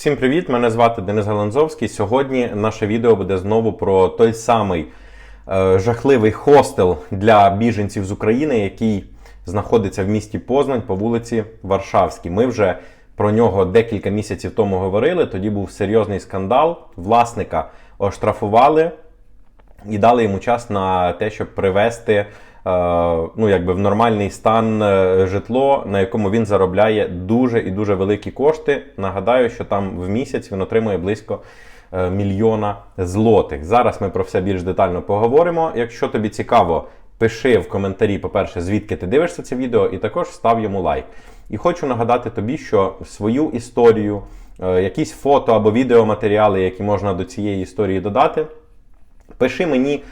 Всім привіт! Мене звати Денис Галанзовський. Сьогодні наше відео буде знову про той самий е, жахливий хостел для біженців з України, який знаходиться в місті Познань по вулиці Варшавській. Ми вже про нього декілька місяців тому говорили. Тоді був серйозний скандал. Власника оштрафували і дали йому час на те, щоб привести ну, якби в нормальний стан е, житло, на якому він заробляє дуже і дуже великі кошти. Нагадаю, що там в місяць він отримує близько е, мільйона злотих. Зараз ми про все більш детально поговоримо. Якщо тобі цікаво, пиши в коментарі, по-перше, звідки ти дивишся це відео, і також став йому лайк. І хочу нагадати тобі, що свою історію, е, якісь фото або відеоматеріали, які можна до цієї історії додати. Пиши мені е,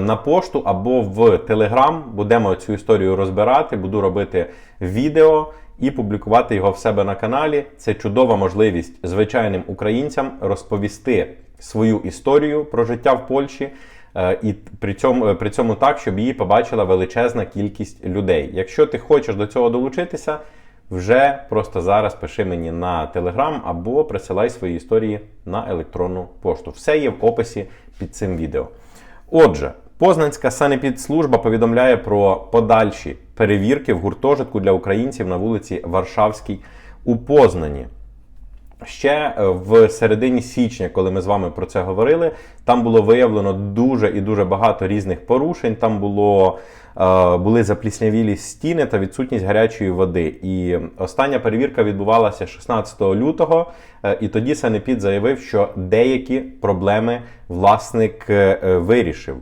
на пошту або в Телеграм. Будемо цю історію розбирати. Буду робити відео і публікувати його в себе на каналі. Це чудова можливість звичайним українцям розповісти свою історію про життя в Польщі. е, І при цьому, е, при цьому так, щоб її побачила величезна кількість людей. Якщо ти хочеш до цього долучитися, вже просто зараз пиши мені на Телеграм або присилай свої історії на електронну пошту. Все є в описі під цим відео. Отже, Познанська санепідслужба повідомляє про подальші перевірки в гуртожитку для українців на вулиці Варшавській у Познані. Ще е, в середині січня, коли ми з вами про це говорили, там було виявлено дуже і дуже багато різних порушень. Там було, е, були запліснявілі стіни та відсутність гарячої води. І остання перевірка відбувалася 16 лютого, е, і тоді Санепід заявив, що деякі проблеми власник вирішив.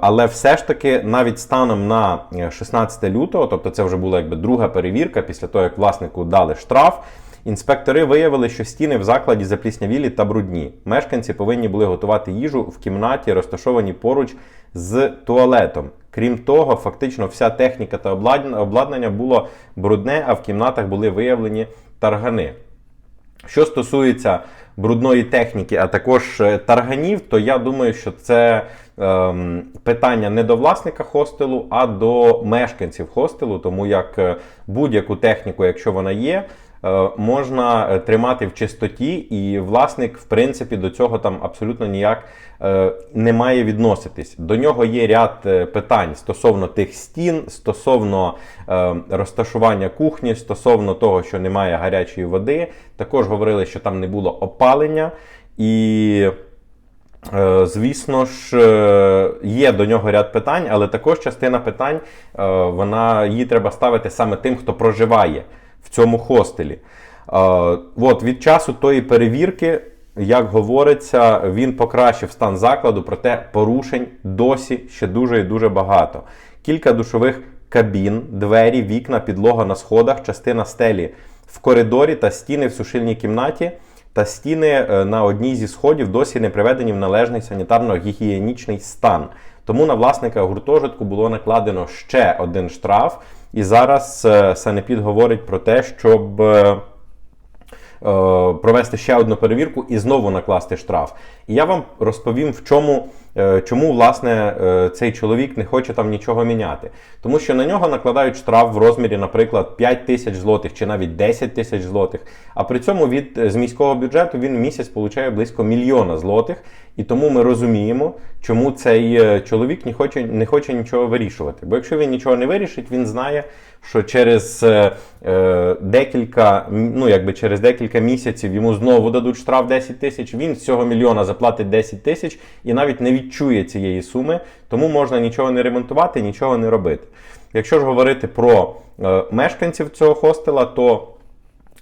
Але все ж таки, навіть станом на е, 16 лютого, тобто це вже була якби друга перевірка після того, як власнику дали штраф. Інспектори виявили, що стіни в закладі запліснявілі та брудні. Мешканці повинні були готувати їжу в кімнаті, розташованій поруч з туалетом. Крім того, фактично вся техніка та обладнання- було брудне, а в кімнатах були виявлені таргани. Що стосується брудної техніки, а також е, тарганів, то я думаю, що це ем, питання не до власника хостелу, а до мешканців хостелу, тому як е, будь-яку техніку, якщо вона є, можна е, тримати в чистоті, і власник, в принципі, до цього там абсолютно ніяк е, не має відноситись. До нього є ряд е, питань стосовно тих стін, стосовно е, розташування кухні, стосовно того, що немає гарячої води. Також говорили, що там не було опалення. І Е, Звісно ж, е, є до нього ряд питань, але також частина питань е, вона її треба ставити саме тим, хто проживає в цьому хостелі. От від часу тої перевірки, як говориться, він покращив стан закладу, проте порушень досі ще дуже і дуже багато. Кілька душових кабін, двері, вікна, підлога на сходах, частина стелі в коридорі та стіни в сушильній кімнаті та стіни е, на одній зі сходів досі не приведені в належний санітарно-гігієнічний стан. Тому на власника гуртожитку було накладено ще один штраф. І зараз е, Санепід говорить про те, щоб е, е, провести ще одну перевірку і знову накласти штраф. І я вам розповім, в чому, чому власне е, цей чоловік не хоче там нічого міняти. Тому що на нього накладають штраф в розмірі, наприклад, 5 тисяч злотих чи навіть 10 тисяч злотих. А при цьому від е, з міського бюджету він місяць получає близько мільйона злотих. І тому ми розуміємо, чому цей е, чоловік не хоче, не хоче нічого вирішувати. Бо якщо він нічого не вирішить, він знає, що через е, е, декілька, ну якби через декілька місяців йому знову дадуть штраф 10 тисяч. Він з цього мільйона заплатить 10 тисяч і навіть не відчує цієї суми, тому можна нічого не ремонтувати, нічого не робити. Якщо ж говорити про е, мешканців цього хостела, то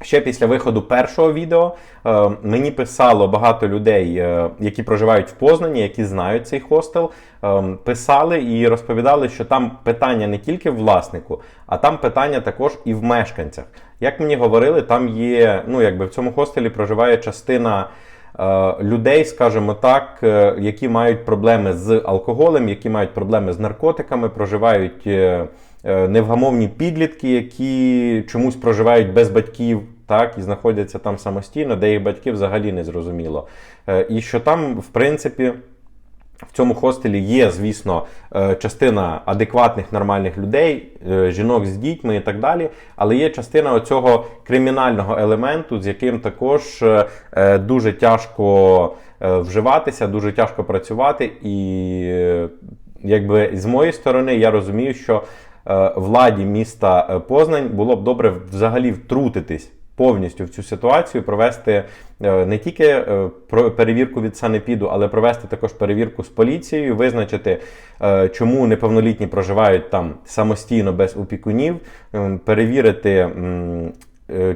Ще після виходу першого відео е, мені писало багато людей, е, які проживають в Познані, які знають цей хостел. е, писали і розповідали, що там питання не тільки в власнику, а там питання також і в мешканцях. Як мені говорили, там є, ну якби в цьому хостелі проживає частина. Е, Людей, скажімо так, е, які мають проблеми з алкоголем, які мають проблеми з наркотиками, проживають е, невгамовні підлітки, які чомусь проживають без батьків, так, і знаходяться там самостійно, де їх батьки взагалі не зрозуміло. І що там, в принципі, В цьому хостелі є, звісно, е, частина адекватних нормальних людей, е, жінок з дітьми і так далі. Але є частина оцього кримінального елементу, з яким також е, дуже тяжко вживатися, дуже тяжко працювати. І якби з моєї сторони я розумію, що владі міста Познань було б добре взагалі втрутитись повністю в цю ситуацію, провести е, не тільки е, перевірку від санепіду, але провести також перевірку з поліцією, визначити, е, чому неповнолітні проживають там самостійно без опікунів, перевірити.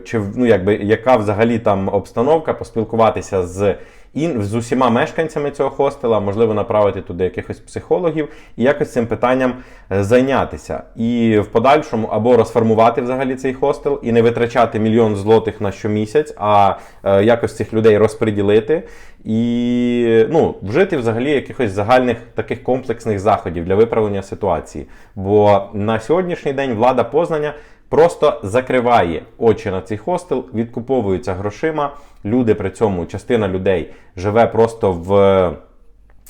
Чи ну, якби, яка взагалі там обстановка, поспілкуватися з, ін, з усіма мешканцями цього хостела, можливо, направити туди якихось психологів і якось цим питанням е, зайнятися. І в подальшому або розформувати взагалі цей хостел і не витрачати мільйон злотих на щомісяць, а е, якось цих людей розподілити і ну, вжити взагалі якихось загальних таких комплексних заходів для виправлення ситуації. Бо на сьогоднішній день влада Познання просто закриває очі на цей хостел, відкуповуються грошима. Люди при цьому, частина людей живе просто в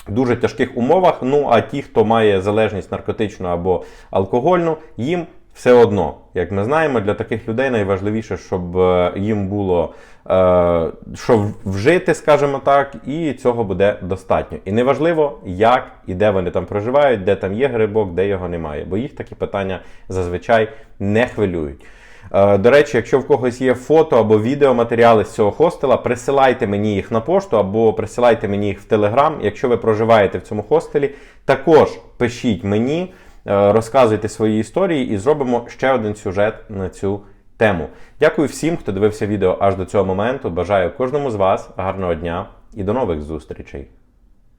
дуже тяжких умовах. Ну а ті, хто має залежність наркотичну або алкогольну, їм все одно, як ми знаємо, для таких людей найважливіше, щоб е, їм було е, що вжити, скажімо так, і цього буде достатньо. І неважливо, як і де вони там проживають, де там є грибок, де його немає, бо їх такі питання зазвичай не хвилюють. Е, До речі, якщо в когось є фото або відеоматеріали з цього хостела, присилайте мені їх на пошту або присилайте мені їх в Телеграм. Якщо ви проживаєте в цьому хостелі, також пишіть мені, розказуйте свої історії і зробимо ще один сюжет на цю тему. Дякую всім, хто дивився відео аж до цього моменту. Бажаю кожному з вас гарного дня і до нових зустрічей.